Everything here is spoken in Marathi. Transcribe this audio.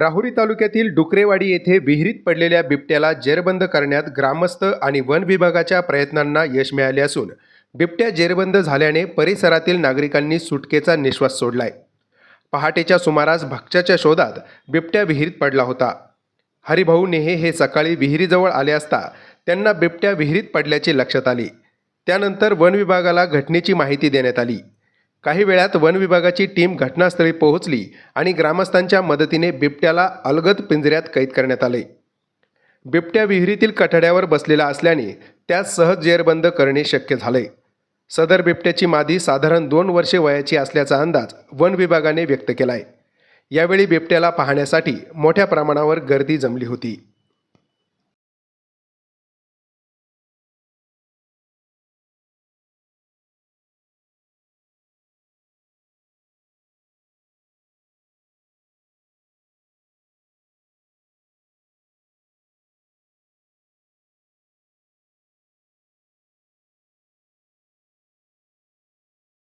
राहुरी तालुक्यातील डुकरेवाडी येथे विहिरीत पडलेल्या बिबट्याला जेरबंद करण्यात ग्रामस्थ आणि वन विभागाच्या प्रयत्नांना यश मिळाले असून बिबट्या जेरबंद झाल्याने परिसरातील नागरिकांनी सुटकेचा निश्वास सोडलाय. पहाटेच्या सुमारास भक्ष्याच्या शोधात बिबट्या विहिरीत पडला होता. हरिभाऊ नेहे हे सकाळी विहिरीजवळ आले असता त्यांना बिबट्या विहिरीत पडल्याचे लक्षात आले. त्यानंतर वन विभागाला घटनेची माहिती देण्यात आली. काही वेळात वन विभागाची टीम घटनास्थळी पोहोचली आणि ग्रामस्थांच्या मदतीने बिबट्याला अलगद पिंजऱ्यात कैद करण्यात आले. बिबट्या विहिरीतील कठड्यावर बसलेला असल्याने त्यास सहज जेरबंद करणे शक्य झाले. सदर बिबट्याची मादी साधारण दोन वर्षे वयाची असल्याचा अंदाज वन विभागाने व्यक्त केलाय. यावेळी बिबट्याला पाहण्यासाठी मोठ्या प्रमाणावर गर्दी जमली होती.